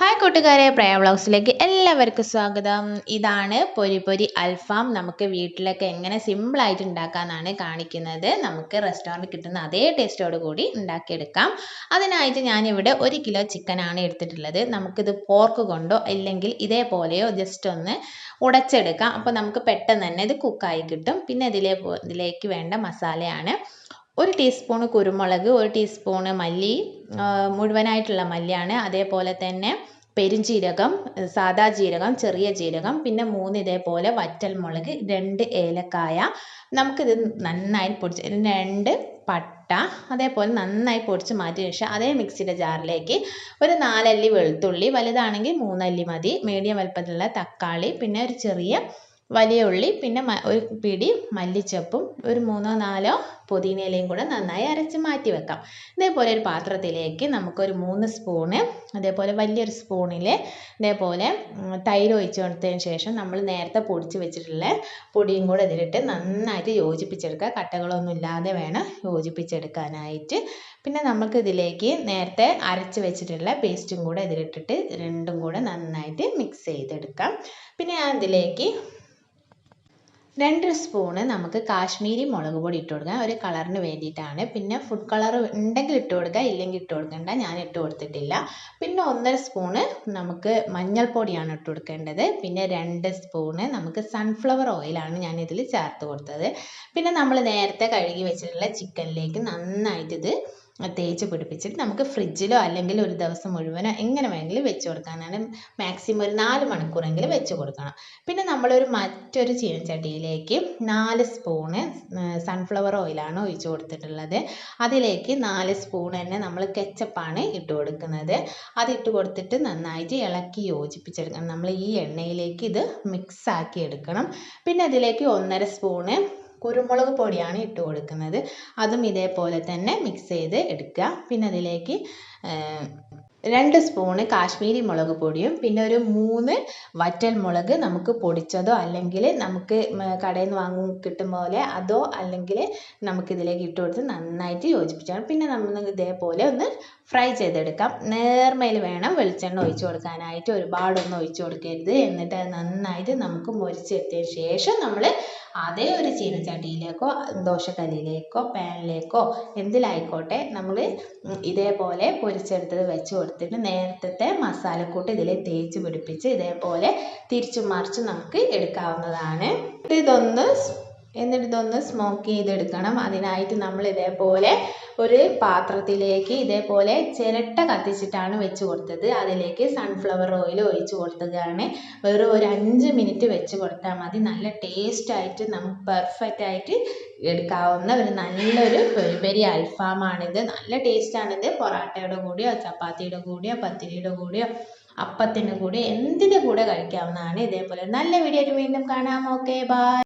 Hi കൂട്ടുകാരെ. പ്രയ വ്ളോഗ്സിലേക്ക് എല്ലാവർക്കും സ്വാഗതം. ഇതാണ് പൊരി പൊരി അൽഫാം. നമുക്ക് വീട്ടിലൊക്കെ എങ്ങനെ സിമ്പിളായിട്ട് ഉണ്ടാക്കാമെന്നാണ് കാണിക്കുന്നത്. നമുക്ക് റെസ്റ്റോറന്റ് കിട്ടുന്ന അതേ ടേസ്റ്റോട് കൂടി ഉണ്ടാക്കിയെടുക്കാം. അതിനായിട്ട് ഞാനിവിടെ ഒരു കിലോ ചിക്കനാണ് എടുത്തിട്ടുള്ളത്. നമുക്കിത് പോർക്ക് കൊണ്ടോ അല്ലെങ്കിൽ ഇതേപോലെയോ ജസ്റ്റ് ഒന്ന് ഉടച്ചെടുക്കാം. അപ്പോൾ നമുക്ക് പെട്ടെന്ന് തന്നെ ഇത് കുക്കായി കിട്ടും. പിന്നെ ഇതിലേ ഇതിലേക്ക് വേണ്ട മസാലയാണ് ഒരു ടീസ്പൂണ് കുരുമുളക് ഒരു ടീസ്പൂണ് മല്ലി മുഴുവനായിട്ടുള്ള മല്ലിയാണ്. അതേപോലെ തന്നെ പെരുംജീരകം സാദാ ജീരകം ചെറിയ ജീരകം പിന്നെ മൂന്ന് ഇതേപോലെ വറ്റൽമുളക് രണ്ട് ഏലക്കായ. നമുക്കിത് നന്നായി പൊടിച്ച് രണ്ട് പട്ട അതേപോലെ നന്നായി പൊടിച്ച് മാറ്റിയ ശേഷം അതേ മിക്സിയുടെ ജാറിലേക്ക് ഒരു നാലല്ലി വെളുത്തുള്ളി വലുതാണെങ്കിൽ മൂന്നല്ലി മതി മീഡിയം വലുപ്പത്തിലുള്ള തക്കാളി പിന്നെ ഒരു ചെറിയ വലിയ ഉള്ളി പിന്നെ ഒരു പിടി മല്ലിച്ചപ്പും ഒരു മൂന്നോ നാലോ പുതിനയിലയും കൂടെ നന്നായി അരച്ച് മാറ്റി വെക്കാം. ഇതേപോലെ ഒരു പാത്രത്തിലേക്ക് നമുക്കൊരു മൂന്ന് സ്പൂണ് അതേപോലെ വലിയൊരു സ്പൂണിൽ ഇതേപോലെ തൈര് ഒഴിച്ച് കൊടുത്തതിന് ശേഷം നമ്മൾ നേരത്തെ പൊടിച്ച് വെച്ചിട്ടുള്ള പൊടിയും കൂടെ ഇതിലിട്ട് നന്നായിട്ട് യോജിപ്പിച്ചെടുക്കുക. കട്ടകളൊന്നും ഇല്ലാതെ വേണം യോജിപ്പിച്ചെടുക്കാനായിട്ട്. പിന്നെ നമുക്ക് ഇതിലേക്ക് നേരത്തെ അരച്ച് വെച്ചിട്ടുള്ള പേസ്റ്റും കൂടെ ഇതിലിട്ടിട്ട് രണ്ടും കൂടെ നന്നായിട്ട് മിക്സ് ചെയ്തെടുക്കാം. പിന്നെ ഞാൻ ഇതിലേക്ക് രണ്ട് സ്പൂണ് നമുക്ക് കാശ്മീരി മുളക് പൊടി ഇട്ട് കൊടുക്കാം. ഒരു കളറിന് വേണ്ടിയിട്ടാണ്. പിന്നെ ഫുഡ് കളർ ഉണ്ടെങ്കിൽ ഇട്ട് കൊടുക്കുക ഇല്ലെങ്കിൽ ഇട്ട് കൊടുക്കണ്ട. ഞാൻ ഇട്ട് കൊടുത്തിട്ടില്ല. പിന്നെ ഒന്നര സ്പൂണ് നമുക്ക് മഞ്ഞൾപ്പൊടിയാണ് ഇട്ട് കൊടുക്കേണ്ടത്. പിന്നെ രണ്ട് സ്പൂണ് നമുക്ക് സൺഫ്ലവർ ഓയിലാണ് ഞാൻ ഇതിൽ ചേർത്ത് കൊടുത്തത്. പിന്നെ നമ്മൾ നേരത്തെ കഴുകി വെച്ചിട്ടുള്ള ചിക്കനിലേക്ക് നന്നായിട്ട് ഇത് തേച്ച് പിടിപ്പിച്ചിട്ട് നമുക്ക് ഫ്രിഡ്ജിലോ അല്ലെങ്കിൽ ഒരു ദിവസം മുഴുവനോ എങ്ങനെ വേണമെങ്കിലും വെച്ച് കൊടുക്കാനാണ്. മാക്സിമം ഒരു നാല് മണിക്കൂറെങ്കിലും വെച്ച് കൊടുക്കണം. പിന്നെ നമ്മളൊരു മറ്റൊരു ചീനച്ചട്ടിയിലേക്ക് നാല് സ്പൂണ് സൺഫ്ലവർ ഓയിലാണ് ഒഴിച്ച് കൊടുത്തിട്ടുള്ളത്. അതിലേക്ക് നാല് സ്പൂൺ തന്നെ നമ്മൾ കെച്ചപ്പാണ് ഇട്ട് കൊടുക്കുന്നത്. അതിട്ട് കൊടുത്തിട്ട് നന്നായിട്ട് ഇളക്കി യോജിപ്പിച്ചെടുക്കണം. നമ്മൾ ഈ എണ്ണയിലേക്ക് ഇത് മിക്സ് ആക്കി എടുക്കണം. പിന്നെ അതിലേക്ക് ഒന്നര സ്പൂണ് കുരുമുളക് പൊടിയാണ് ഇട്ട് കൊടുക്കുന്നത്. അതും ഇതേപോലെ തന്നെ മിക്സ് ചെയ്ത് എടുക്കുക. പിന്നെ അതിലേക്ക് രണ്ട് സ്പൂണ് കാശ്മീരി മുളക് പൊടിയും പിന്നെ ഒരു മൂന്ന് വറ്റൽ മുളക് നമുക്ക് പൊടിച്ചതോ അല്ലെങ്കിൽ നമുക്ക് കടയിൽ നിന്ന് വാങ്ങും കിട്ടും പോലെ അതോ അല്ലെങ്കിൽ നമുക്കിതിലേക്ക് ഇട്ട് കൊടുത്ത് നന്നായിട്ട് യോജിപ്പിച്ചാണ്. പിന്നെ നമ്മൾ ഇതേപോലെ ഒന്ന് ഫ്രൈ ചെയ്തെടുക്കാം. നേർമയിൽ വേണം വെളിച്ചെണ്ണ ഒഴിച്ചു കൊടുക്കാനായിട്ട്. ഒരുപാടൊന്നും ഒഴിച്ചു കൊടുക്കരുത്. എന്നിട്ട് നന്നായിട്ട് നമുക്ക് മുരിച്ചെടുത്തതിന് ശേഷം നമ്മൾ അതേ ഒരു ചീനച്ചട്ടിയിലേക്കോ ദോശക്കല്ലിലേക്കോ പാനിലേക്കോ എന്തിലായിക്കോട്ടെ നമ്മൾ ഇതേപോലെ പൊരിച്ചെടുത്തത് വെച്ച് കൊടുത്തിട്ട് നേരത്തെ മസാലക്കൂട്ട് ഇതിൽ തേച്ച് പിടിപ്പിച്ച് ഇതേപോലെ തിരിച്ചും മറിച്ചും നമുക്ക് എടുക്കാവുന്നതാണ്. ഇതൊന്ന് എന്നിട്ട് ഇതൊന്ന് സ്മോക്ക് ചെയ്തെടുക്കണം. അതിനായിട്ട് നമ്മൾ ഇതേപോലെ ഒരു പാത്രത്തിലേക്ക് ഇതേപോലെ ചിരട്ട കത്തിച്ചിട്ടാണ് വെച്ച് കൊടുത്തത്. അതിലേക്ക് സൺഫ്ലവർ ഓയിൽ ഒഴിച്ച് കൊടുത്തതാണ്. വെറും ഒരു അഞ്ച് മിനിറ്റ് വെച്ച് കൊടുത്താൽ മതി. നല്ല ടേസ്റ്റ് ആയിട്ട് നമുക്ക് പെർഫെക്റ്റ് ആയിട്ട് എടുക്കാവുന്ന ഒരു നല്ലൊരു പെരി പെരി അൽഫാമാണിത്. നല്ല ടേസ്റ്റാണിത് പൊറാട്ടയുടെ കൂടെയോ ചപ്പാത്തിയുടെ കൂടെയോ പത്തിരിയുടെ കൂടെയോ അപ്പത്തിന്റെ കൂടെ എന്തിന്റെ കൂടെ കഴിക്കാവുന്നതാണ് ഇതേപോലെ. നല്ല വീഡിയോ ആയിട്ട് വീണ്ടും കാണാം. Okay bye